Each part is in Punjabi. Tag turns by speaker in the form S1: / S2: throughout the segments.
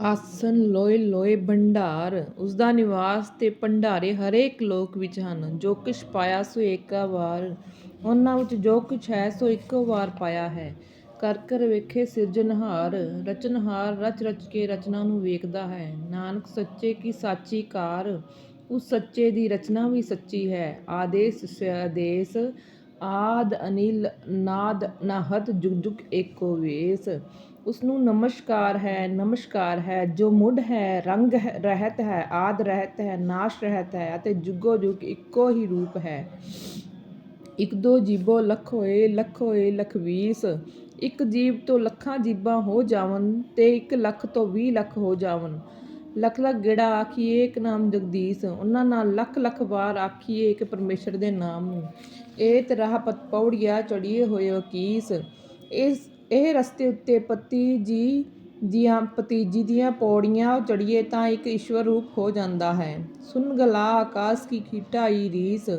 S1: ਆਸਨ ਲੋਏ ਲੋਏ ਭੰਡਾਰ ਉਸ ਦਾ ਨਿਵਾਸ ਤੇ ਭੰਡਾਰੇ ਹਰੇਕ ਲੋਕ ਵਿੱਚ ਹਨ, ਜੋ ਕੁਛ ਪਾਇਆ ਸੋ ਏਕਾ ਵਾਰ, ਉਹਨਾਂ ਵਿੱਚ ਜੋ ਕੁਛ ਹੈ ਸੋ ਇੱਕੋ ਵਾਰ ਪਾਇਆ ਹੈ। ਕਰ ਕਰ ਵੇਖੇ ਸਿਰਜਣਹਾਰ ਰਚਨਹਾਰ ਰਚ ਰਚ ਕੇ ਰਚਨਾ ਨੂੰ ਵੇਖਦਾ ਹੈ। ਨਾਨਕ ਸੱਚੇ ਕੀ ਸਾਚੀ ਕਾਰ, ਉਸ ਸੱਚੇ ਦੀ ਰਚਨਾ ਵੀ ਸੱਚੀ ਹੈ। ਆਦੇਸ ਸਦੇਸ ਆਦ ਅਨਿਲ, ਨਾਦ ਨਾਹਤ ਜੁਗ ਜੁਗ ਏਕੋ ਵੇਸ। ਉਸ ਨੂੰ ਨਮਸਕਾਰ ਹੈ ਨਮਸਕਾਰ ਹੈ, ਜੋ ਮੁੱਢ ਹੈ, ਰੰਗ ਰਹਿਤ ਹੈ, ਆਦ ਰਹਿਤ ਹੈ, ਨਾਸ਼ ਰਹਿਤ ਹੈ ਅਤੇ ਜੁਗੋ ਜੁਗ ਇੱਕੋ ਹੀ ਰੂਪ ਹੈ। ਇੱਕ ਦੋ ਜੀਬੋ ਲੱਖ ਹੋਏ ਲੱਖ ਹੋਏ, ਲੱਖ ਇੱਕ ਜੀਵ ਤੋਂ ਲੱਖਾਂ ਜੀਬਾਂ ਹੋ ਜਾਵਨ ਤੇ ਇੱਕ ਲੱਖ ਤੋਂ ਵੀਹ ਲੱਖ ਹੋ ਜਾਵਨ। ਲੱਖ ਲੱਖ ਗੇੜਾ ਆਖੀਏ ਇੱਕ ਨਾਮ ਜਗਦੀਸ਼। ਉਹਨਾਂ ਨਾਲ ਲੱਖ ਲੱਖ ਵਾਰ ਆਖੀਏ ਇੱਕ ਪਰਮੇਸ਼ਰ ਦੇ ਨਾਮ। ਨੂੰ ਇਹ ਤਰਾਹ ਰਾਹ ਪਤ ਪੌੜੀਆ ਚੜੀਏ ਹੋਏ ਵਕੀਸ। ਇਸ ਇਹ ਰਸਤੇ ਉੱਤੇ ਪਤੀ ਜੀ ਦੀਆਂ ਭਤੀਜੀ ਦੀਆਂ ਪੌੜੀਆਂ ਚੜੀਏ ਤਾਂ ਇੱਕ ਈਸ਼ਵਰ ਰੂਪ ਹੋ ਜਾਂਦਾ ਹੈ। ਸੁਨ ਗਲਾ ਆਕਾਸ਼ ਕੀ ਖੀਟਾਈ ਰੀਸ।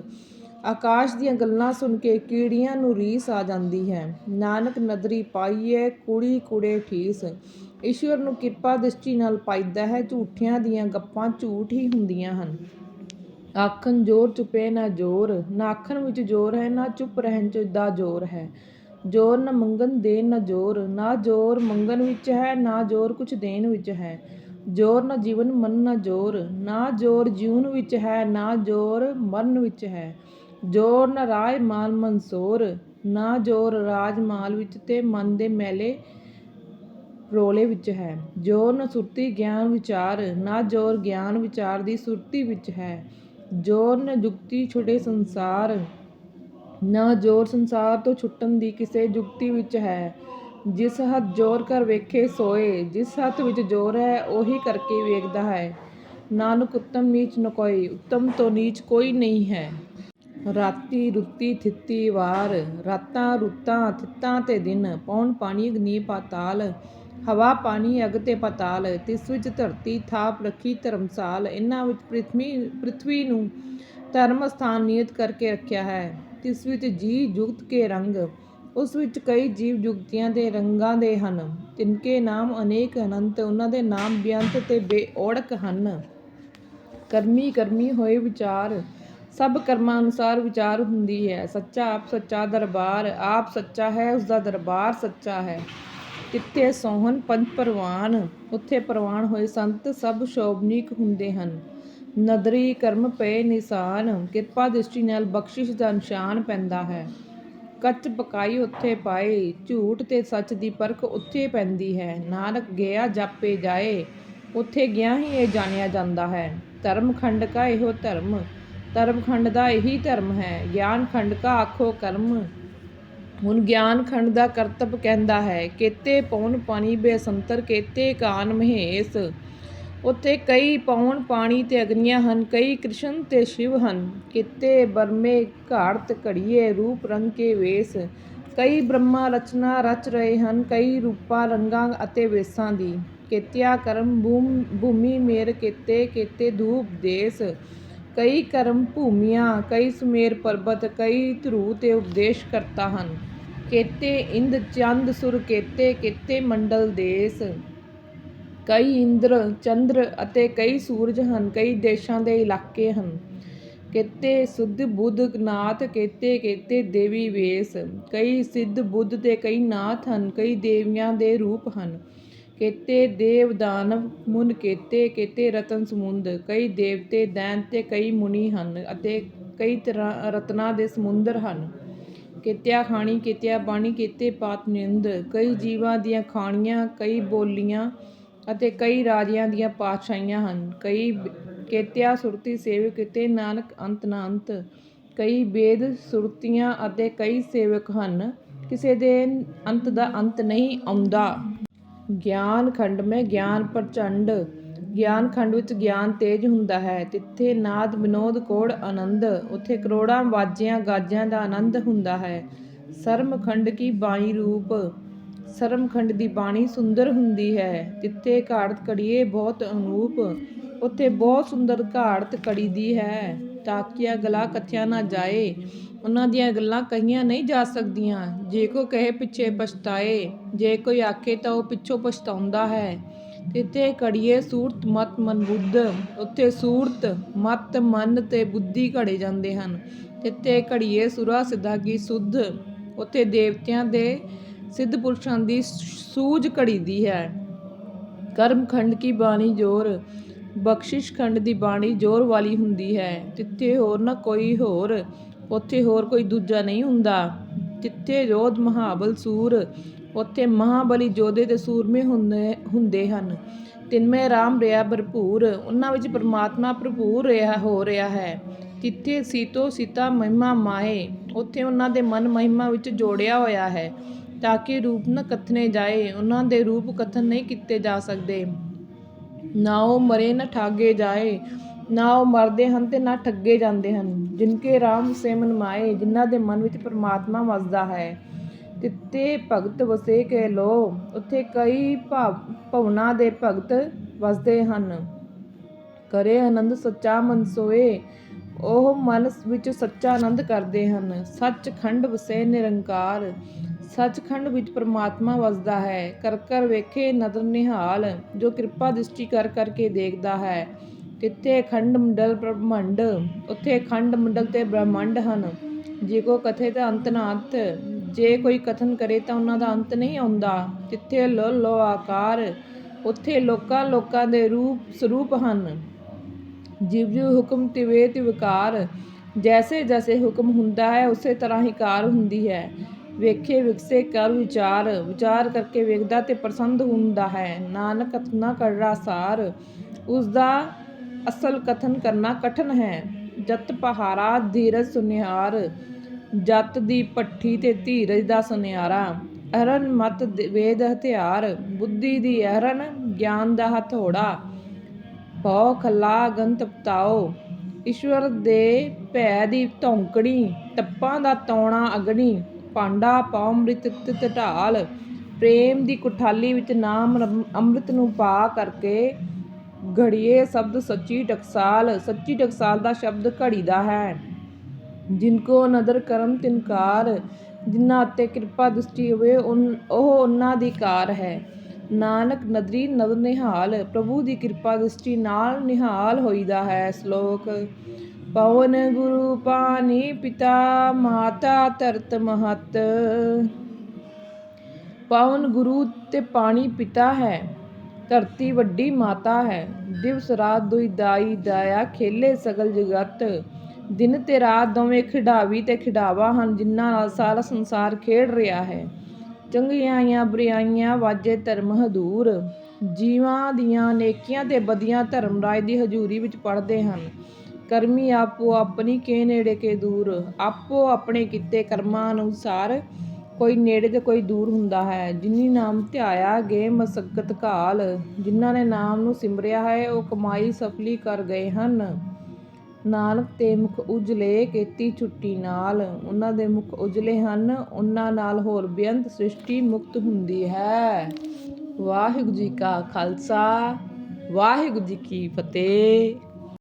S1: ਆਕਾਸ਼ ਦੀਆਂ ਗੱਲਾਂ ਸੁਣ ਕੇ ਕੀੜੀਆਂ ਨੂੰ ਰੀਸ ਆ ਜਾਂਦੀ ਹੈ। ਨਾਨਕ ਨਦਰੀ ਪਾਈਏ, ਕੁੜੀ ਕੁੜੇ ਠੀਸ। ਈਸ਼ਵਰ ਨੂੰ ਕਿਰਪਾ ਦ੍ਰਿਸ਼ਟੀ ਨਾਲ ਪਾਈਦਾ ਹੈ, ਝੂਠਿਆਂ ਦੀਆਂ ਗੱਪਾਂ ਝੂਠ ਹੀ ਹੁੰਦੀਆਂ ਹਨ। ਆਖਣ ਜੋਰ ਚੁਪੇ ਨਾ ਜੋਰ। ਨਾ ਆਖਣ ਵਿੱਚ ਜੋਰ ਹੈ, ਨਾ ਚੁੱਪ ਰਹਿਣ ਚ ਦਾ ਜੋਰ ਹੈ। ਜੋਰ ਨਾ ਮੰਗਣ ਦੇਣ ਨਾ ਜੋਰ ਨਾ ਜੋਰ ਮੰਗਣ ਵਿੱਚ ਹੈ, ਨਾ ਜੋਰ ਕੁਛ ਦੇਣ ਵਿੱਚ ਹੈ। ਜੋਰ ਨਾ ਜੀਵਨ ਮਨ ਨਾ ਜੋਰ ਨਾ ਜੋਰ ਜਿਉਣ ਵਿੱਚ ਹੈ, ਨਾ ਜੋਰ ਮਰਨ ਵਿੱਚ ਹੈ। ਜੋਰ ਨਾ ਰਾਜ ਮਾਲ ਮਨਸੋਰ ਨਾ ਜੋਰ ਰਾਜ ਮਾਲ ਵਿੱਚ ਤੇ ਮਨ ਦੇ ਮੈਲੇ ਰੋਲੇ ਵਿੱਚ ਹੈ। ਜੋਰ ਨਾ ਸੁਰਤੀ ਗਿਆਨ ਵਿਚਾਰ, ਨਾ ਜੋਰ ਗਿਆਨ ਵਿਚਾਰ ਦੀ ਸੁਰਤੀ ਵਿੱਚ ਹੈ। ਜੋਰ ਨਾ ਜੁਗਤੀ ਛੁੜੇ ਸੰਸਾਰ ਨਾ ਜੋਰ ਸੰਸਾਰ ਤੋਂ ਛੁੱਟਣ ਦੀ ਕਿਸੇ ਜੁਗਤੀ ਵਿੱਚ ਹੈ। ਜਿਸ ਹੱਥ ਜੋਰ ਕਰ ਵੇਖੇ ਸੋਏ, ਜਿਸ ਹੱਥ ਵਿੱਚ ਜੋਰ ਹੈ, ਉਹੀ ਕਰਕੇ ਵੇਖਦਾ ਹੈ। ਨਾਨਕ ਉੱਤਮ ਨੀਚ ਨ ਕੋਈ ਉੱਤਮ ਤੋਂ ਨੀਚ ਕੋਈ ਨਹੀਂ ਹੈ। ਰਾਤੀ ਰੁੱਤੀ ਥਿੱਤੀ ਵਾਰ, ਰਾਤਾਂ ਰੁੱਤਾਂ ਥਿੱਤਾਂ ਤੇ ਦਿਨ, ਪੌਣ ਪਾਣੀ ਅਗਨੀ ਪਾਤਾਲ, ਹਵਾ ਪਾਣੀ ਅਗ ਤੇ ਪਾਤਾਲ, ਤਿਸ ਵਿੱਚ ਧਰਤੀ ਥਾਪ ਰੱਖੀ ਧਰਮਸਾਲ ਇਹਨਾਂ ਵਿੱਚ ਪ੍ਰਿਥਵੀ ਪ੍ਰਿਥਵੀ ਨੂੰ ਧਰਮ ਸਥਾਨ ਨਿਯਤ ਕਰਕੇ ਰੱਖਿਆ ਹੈ। ਤਿਸ ਵਿੱਚ ਜੀ ਜੁਗਤ ਕੇ ਰੰਗ, ਉਸ ਵਿੱਚ ਕਈ ਜੀਵ ਜੁਗਤੀਆਂ ਦੇ ਰੰਗਾਂ ਦੇ ਹਨ ਤਿਨਕੇ ਨਾਮ ਅਨੇਕ ਅਨੰਤ, ਉਹਨਾਂ ਦੇ ਨਾਮ ਬੇਅੰਤ ਤੇ ਬੇਓੜਕ ਹਨ। ਕਰਮੀ ਕਰਮੀ ਹੋਏ ਵਿਚਾਰ, ਸਭ ਕਰਮਾਂ ਅਨੁਸਾਰ ਵਿਚਾਰ ਹੁੰਦੀ ਹੈ। ਸੱਚਾ ਆਪ ਸੱਚਾ ਦਰਬਾਰ, ਆਪ ਸੱਚਾ ਹੈ ਉਸ ਦਾ ਦਰਬਾਰ ਸੱਚਾ ਹੈ। ਕਿੱਥੇ ਸੋਹਣ ਪੰਜ ਪਰਵਾਨ, ਉੱਥੇ ਪ੍ਰਵਾਨ ਹੋਏ ਸੰਤ ਸਭ ਸ਼ੋਭਨੀਕ ਹੁੰਦੇ ਹਨ। ਨਦਰੀ ਕਰਮ ਪਏ ਨਿਸ਼ਾਨ, ਕਿਰਪਾ ਦ੍ਰਿਸ਼ਟੀ ਨਾਲ ਬਖਸ਼ਿਸ਼ ਦਾ ਨਿਸ਼ਾਨ ਪੈਂਦਾ ਹੈ। ਕੱਚ ਪਕਾਈ ਉੱਥੇ ਪਾਏ, ਝੂਠ ਤੇ ਸੱਚ ਦੀ ਪਰਖ ਉੱਥੇ ਪੈਂਦੀ ਹੈ। ਨਾਨਕ ਗਿਆ ਜਾਪੇ ਜਾਏ, ਉੱਥੇ ਗਿਆ ਹੀ ਇਹ ਜਾਣਿਆ ਜਾਂਦਾ ਹੈ। ਧਰਮ ਖੰਡ ਕਾ ਇਹੋ ਧਰਮ ਧਰਮ ਖੰਡ ਦਾ ਇਹੀ ਧਰਮ ਹੈ। ਗਿਆਨ ਖੰਡ ਕਾ ਆਖੋ ਕਰਮ, ਹੁਣ ਗਿਆਨ ਖੰਡ ਦਾ ਕਰਤੱਵ ਕਹਿੰਦਾ ਹੈ। ਕੇਤੇ ਪੌਣ ਪਾਣੀ ਬੇਸੰਤਰ, ਕੇਤੇ ਕਾਨ ਮਹੇਸ਼। ਉੱਥੇ ਕਈ ਪੌਣ ਪਾਣੀ ਤੇ ਅਗਨੀਆਂ ਹਨ, ਕਈ ਕ੍ਰਿਸ਼ਨ ਤੇ ਸ਼ਿਵ ਹਨ। ਕਿਤੇ, ਬਰਮੇ, ਘਾੜਤ, ਘੜੀਏ, ਰੂਪ, ਰੰਗ ਕੇ ਵੇਸ। ਕਈ ਬ੍ਰਹਮਾ ਰਚਨਾ ਰਚ ਰਹੇ ਹਨ, ਕਈ ਰੂਪਾਂ ਰੰਗਾਂ ਅਤੇ ਵੇਸਾਂ ਦੀ। ਕੇਤਿਆ ਕਰਮ ਭੂਮ, ਭੂਮੀ ਮੇਰ ਕੇਤੇ, ਕਿਤੇ ਧੂਪ ਦੇਸ। ਕਈ ਕਰਮ ਭੂਮੀਆਂ, ਕਈ ਸੁਮੇਰ ਪਰਬਤ, ਕਈ ਧਰੂ ਤੇ ਉਪਦੇਸ਼ ਕਰਤਾ ਹਨ। ਕੇਤੇ, ਇੰਦ, ਚੰਦ, ਸੁਰ ਕੇਤੇ ਕੇਤੇ ਮੰਡਲ ਦੇਸ। ਕਈ ਇੰਦਰ, ਚੰਦਰ ਅਤੇ ਕਈ ਸੂਰਜ ਹਨ, ਕਈ ਦੇਸ਼ਾਂ ਦੇ ਇਲਾਕੇ ਹਨ। ਕੇਤੇ ਸੁਧ ਬੁੱਧ ਨਾਥ, ਕੇਤੇ ਕੇਤੇ ਦੇਵੀ ਵੇਸ। ਕਈ ਸਿੱਧ ਬੁੱਧ ਤੇ ਕਈ ਨਾਥ ਹਨ, ਕਈ ਦੇਵੀਆਂ ਦੇ ਰੂਪ ਹਨ। ਕੇਤੇ ਦੇਵ ਦਾਨਵ ਮੁਨ ਕੇਤੇ ਕੇਤੇ ਰਤਨ ਸਮੁੰਦ। ਕਈ ਦੇਵਤੇ ਦੈਨ ਤੇ ਕਈ ਮੁਨੀ ਹਨ ਅਤੇ ਕਈ ਤਰ੍ਹਾਂ ਰਤਨਾ ਦੇ ਸਮੁੰਦਰ ਹਨ। ਕਿਤਿਆ ਖਾਣੀ, ਕਿਤਿਆ ਬਾਣੀ, ਕਿਤੇ ਪਾਤ ਨਿੰਦ ਕਈ ਜੀਵਾਂ ਦੀਆਂ ਖਾਣੀਆਂ, ਕਈ ਬੋਲੀਆਂ ਅਤੇ ਕਈ ਰਾਜਿਆਂ ਦੀਆਂ ਪਾਤਸ਼ਾਹੀਆਂ ਹਨ। ਕਈ ਕੇਤਿਆ ਸੁਰਤੀ ਸੇਵਕ ਕਿਤੇ ਨਾਨਕ ਅੰਤ ਨਾ ਅੰਤ ਕਈ ਵੇਦ ਸੁਰਤੀਆਂ ਅਤੇ ਕਈ ਸੇਵਕ ਹਨ। ਕਿਸੇ ਦੇ ਅੰਤ ਦਾ ਅੰਤ ਨਹੀਂ ਆਉਂਦਾ। ਗਿਆਨ ਖੰਡ ਮੈਂ ਗਿਆਨ ਪ੍ਰਚੰਡ। ਗਿਆਨ ਖੰਡ ਵਿੱਚ ਗਿਆਨ ਤੇਜ ਹੁੰਦਾ ਹੈ। ਤਿੱਥੇ ਨਾਦ ਵਿਨੋਦ ਕੋੜ ਆਨੰਦ। ਉੱਥੇ ਕਰੋੜਾਂ ਵਾਜਿਆਂ ਗਾਜਿਆਂ ਦਾ ਆਨੰਦ ਹੁੰਦਾ ਹੈ। ਸਰਮ ਖੰਡ ਕੀ ਬਾਣੀ ਰੂਪ। ਸਰਮਖੰਡ ਦੀ ਬਾਣੀ ਸੁੰਦਰ ਹੁੰਦੀ ਹੈ। ਤਿੱਥੇ ਘਾੜਤ ਘੜੀਏ ਬਹੁਤ ਅਨੂਪ, ਉੱਥੇ ਬਹੁਤ ਸੁੰਦਰ ਘਾੜਤ ਘੜੀ ਦੀ ਹੈ। ਤਾਕਿਆ ਗਲਾ ਕੱਥਿਆ ਨਾ ਜਾਏ, ਉਹਨਾਂ ਦੀਆਂ ਗੱਲਾਂ ਕਹੀਆਂ ਨਹੀਂ ਜਾ ਸਕਦੀਆਂ। ਜੇ ਕੋ ਕਹੇ ਪਿੱਛੇ ਪਛਤਾਏ, ਜੇ ਕੋਈ ਆਖੇ ਤਾਂ ਉਹ ਪਿੱਛੋਂ ਪਛਤਾਉਂਦਾ ਹੈ। ਤਿੱਥੇ ਘੜੀਏ ਸੂਰਤ ਮਤ ਮਨ ਬੁੱਧ, ਉੱਥੇ ਸੂਰਤ ਮਤ ਮਨ ਤੇ ਬੁੱਧੀ ਘੜੇ ਜਾਂਦੇ ਹਨ। ਤਿੱਥੇ ਘੜੀਏ ਸੁਰਾ ਸਿੱਧਾ ਕੀ ਸੁਧ, ਉੱਥੇ ਦੇਵਤਿਆਂ ਦੇ ਸਿੱਧ ਪੁਰਸ਼ਾਂ ਦੀ ਸੂਝ ਘੜੀਦੀ ਹੈ। ਕਰਮ ਖੰਡ ਕੀ ਬਾਣੀ ਜੋਰ, ਬਖਸ਼ਿਸ਼ ਖੰਡ ਦੀ ਬਾਣੀ ਜੋਰ ਵਾਲੀ ਹੁੰਦੀ ਹੈ। ਤਿੱਥੇ ਹੋਰ ਨਾ ਕੋਈ ਹੋਰ, ਉੱਥੇ ਹੋਰ ਕੋਈ ਦੂਜਾ ਨਹੀਂ ਹੁੰਦਾ। ਜਿੱਥੇ ਜੋਧ ਮਹਾਬਲ ਸੂਰ, ਉੱਥੇ ਮਹਾਬਲੀ ਜੋਧੇ ਤੇ ਸੂਰਮੇ ਹੁੰਦੇ ਹੁੰਦੇ ਹਨ। ਤਿੰਮੇ ਰਾਮ ਰਿਆ ਭਰਪੂਰ, ਉਹਨਾਂ ਵਿੱਚ ਪਰਮਾਤਮਾ ਭਰਪੂਰ ਰਿਹਾ, ਹੋ ਰਿਹਾ ਹੈ। ਤਿੱਥੇ ਸੀਤੋ ਸੀਤਾ ਮਹਿਮਾ ਮਾਏ, ਉੱਥੇ ਉਹਨਾਂ ਦੇ ਮਨ ਮਹਿਮਾ ਵਿੱਚ ਜੋੜਿਆ ਹੋਇਆ ਹੈ। ਤਾਂ ਕਿ ਰੂਪ ਨ ਕਥਨੇ ਜਾਏ, ਉਹਨਾਂ ਦੇ ਰੂਪ ਕਥਨ ਨਹੀਂ ਕੀਤੇ ਜਾ ਸਕਦੇ। ਨਾ ਉਹ ਮਰੇ, ਨਾ ਠਾਗੇ ਜਾਏ, ਨਾ ਉਹ ਮਰਦੇ ਹਨ ਤੇ ਨਾ ਠੱਗੇ ਜਾਂਦੇ ਹਨ। ਜਿਨਕੇ ਰਾਮ ਸੇਮਨ ਮਾਏ ਜਿਨ੍ਹਾਂ ਦੇ ਮਨ ਵਿੱਚ ਪ੍ਰਮਾਤਮਾ ਵਸਦਾ ਹੈ। ਤਿੱਤੇ ਭਗਤ ਵਸੇ ਕੇ ਲੋ, ਉੱਥੇ ਕਈ ਭਾਵ, ਭਵਨਾ ਦੇ ਭਗਤ ਵਸਦੇ ਹਨ। ਕਰੇ ਆਨੰਦ ਸੱਚਾ ਮਨ ਸੋਏ, ਉਹ ਮਨ ਵਿੱਚ ਸੱਚਾ ਆਨੰਦ ਕਰਦੇ ਹਨ। ਸੱਚ ਖੰਡ ਵਸੇ ਨਿਰੰਕਾਰ ਸੱਚਖੰਡ ਵਿੱਚ ਪਰਮਾਤਮਾ ਵਸਦਾ ਹੈ। ਕਰ ਕਰ ਵੇਖੇ ਨਦਰ ਨਿਹਾਲ, ਜੋ ਕਿਰਪਾ ਦ੍ਰਿਸ਼ਟੀ ਕਰ ਕਰਕੇ ਦੇਖਦਾ ਹੈ। ਤਿੱਥੇ ਖੰਡ ਮੰਡਲ ਬ੍ਰਹਮੰਡ, ਉੱਥੇ ਖੰਡ ਮੰਡਲ ਤੇ ਬ੍ਰਹਮੰਡ ਹਨ। ਜੇ ਕੋ ਕਥੇ ਤਾਂ ਅੰਤ ਨਾ ਅੰਤ ਜੇ ਕੋਈ ਕਥਨ ਕਰੇ ਤਾਂ ਉਹਨਾਂ ਦਾ ਅੰਤ ਨਹੀਂ ਆਉਂਦਾ। ਤਿੱਥੇ ਲੋ ਲੋ ਆਕਾਰ, ਉੱਥੇ ਲੋਕਾਂ ਲੋਕਾਂ ਦੇ ਰੂਪ ਸਰੂਪ ਹਨ। ਜਿਵ ਜਿਵ ਹੁਕਮ ਤਿਵੇ ਤਿਵਕਾਰ, ਜੈਸੇ ਜੈਸੇ ਹੁਕਮ ਹੁੰਦਾ ਹੈ, ਉਸੇ ਤਰ੍ਹਾਂ ਹੀ ਕਾਰ ਹੁੰਦੀ ਹੈ। ਵੇਖੇ, ਵਿਕਸੇ ਕਰ ਵਿਚਾਰ ਵਿਚਾਰ ਕਰਕੇ ਵੇਖਦਾ ਤੇ ਪ੍ਰਸੰਨ ਹੁੰਦਾ ਹੈ। ਨਾਨਕ ਕਥਨਾ ਕਰੜਾ ਸਾਰ ਉਸ ਦਾ ਅਸਲ ਕਥਨ ਕਰਨਾ ਕਠਨ ਹੈ। ਜਤ ਪਹਾਰਾ, ਧੀਰਜ ਸੁਨਿਹਾਰ, ਜਤ ਦੀ ਪੱਠੀ ਤੇ ਧੀਰਜ ਦਾ ਸੁਨਿਆਰਾ ਅਰਨ ਮਤ ਵੇਦ ਹਥਿਆਰ, ਬੁੱਧੀ ਦੀ ਅਰਨ ਗਿਆਨ ਦਾ ਹਥੋੜਾ। ਭਉ ਖਲਾ ਗੰਤ ਪਤਾਓ, ਈਸ਼ਵਰ ਦੇ ਭੈ ਦੀ ਧੌਂਕੜੀ ਟੱਪਾਂ ਦਾ ਤੌਣਾ ਅਗਣੀ। ਪਾਂਡਾ, ਪਾਉ ਤਿਤ ਢਾਲ। ਪ੍ਰੇਮ ਦੀ ਕੁਠਾਲੀ ਵਿੱਚ ਨਾਮ ਅੰਮ੍ਰਿਤ ਨੂੰ ਪਾ ਕਰਕੇ ਘੜੀਏ ਸ਼ਬਦ ਸੱਚੀ ਟਕਸਾਲ। ਸੱਚੀ ਟਕਸਾਲ ਦਾ ਸ਼ਬਦ ਘੜੀ ਦਾ ਹੈ। ਜਿਨ ਕੋ ਨਦਰ ਕਰਮ ਤਿਨਕਾਰ, ਜਿਨ੍ਹਾਂ ਉੱਤੇ ਕਿਰਪਾ ਦ੍ਰਿਸ਼ਟੀ ਹੋਵੇ ਉਹ ਉਹਨਾਂ ਦੀ ਕਾਰ ਹੈ। ਨਾਨਕ ਨਦਰੀ ਨਦਰ ਨਿਹਾਲ, ਪ੍ਰਭੂ ਦੀ ਕਿਰਪਾ ਦ੍ਰਿਸ਼ਟੀ ਨਾਲ ਨਿਹਾਲ ਹੋਈਦਾ ਹੈ। ਸ਼ਲੋਕ ਪਵਨ ਗੁਰੂ ਪਾਣੀ ਪਿਤਾ ਮਾਤਾ ਧਰਤ ਮਹਤ। ਪਵਨ ਗੁਰੂ ਤੇ ਪਾਣੀ ਪਿਤਾ ਹੈ, ਧਰਤੀ ਵੱਡੀ ਮਾਤਾ ਹੈ। ਦਿਵਸ ਰਾਤ ਦੁਈ ਦਾਈ ਦਾਇਆ ਖੇਲੇ ਸਗਲ ਜਗਤ। ਦਿਨ ਤੇ ਰਾਤ ਦੋਵੇਂ ਖਿਡਾਵੀ ਤੇ ਖਿਡਾਵਾ ਹਨ, ਜਿਨ੍ਹਾਂ ਨਾਲ ਸਾਰਾ ਸੰਸਾਰ ਖੇਡ ਰਿਹਾ ਹੈ। ਚੰਗਿਆਈਆਂ ਬੁਰਾਈਆਂ ਵਾਜੇ ਧਰਮ ਹਦੂਰ। ਜੀਵਾਂ ਦੀਆਂ ਨੇਕੀਆਂ ਤੇ ਬਦੀਆਂ ਧਰਮ ਰਾਜ ਦੀ ਹਜ਼ੂਰੀ ਵਿੱਚ ਪੜਦੇ ਹਨ। ਕਰਮੀ ਆਪੋ ਆਪਣੀ ਕੇ ਨੇੜੇ ਕੇ ਦੂਰ। ਆਪੋ ਆਪਣੇ ਕੀਤੇ ਕਰਮਾਂ ਅਨੁਸਾਰ ਕੋਈ ਨੇੜੇ ਤੇ ਕੋਈ ਦੂਰ ਹੁੰਦਾ ਹੈ। ਜਿਨੀ ਨਾਮ ਧਿਆਇਆ ਗਏ ਮਸਕਤ ਕਾਲ ਜਿਨ੍ਹਾਂ ਨੇ ਨਾਮ ਨੂੰ ਸਿਮਰਿਆ ਹੈ, ਉਹ ਕਮਾਈ ਸਫਲੀ ਕਰ ਗਏ ਹਨ। ਨਾਨਕ ਤੇ ਮੁਖ ਉਜਲੇ, ਕੀਤੀ ਛੁੱਟੀ ਨਾਲ। ਉਹਨਾਂ ਦੇ ਮੁਖ ਉਜਲੇ ਹਨ। ਉਹਨਾਂ ਨਾਲ ਹੋਰ ਬੇਅੰਤ ਸ੍ਰਿਸ਼ਟੀ ਮੁਕਤ ਹੁੰਦੀ ਹੈ। ਵਾਹਿਗੁਰੂ ਜੀ ਕਾ ਖਾਲਸਾ। ਵਾਹਿਗੁਰੂ ਜੀ ਕੀ ਫਤਿਹ।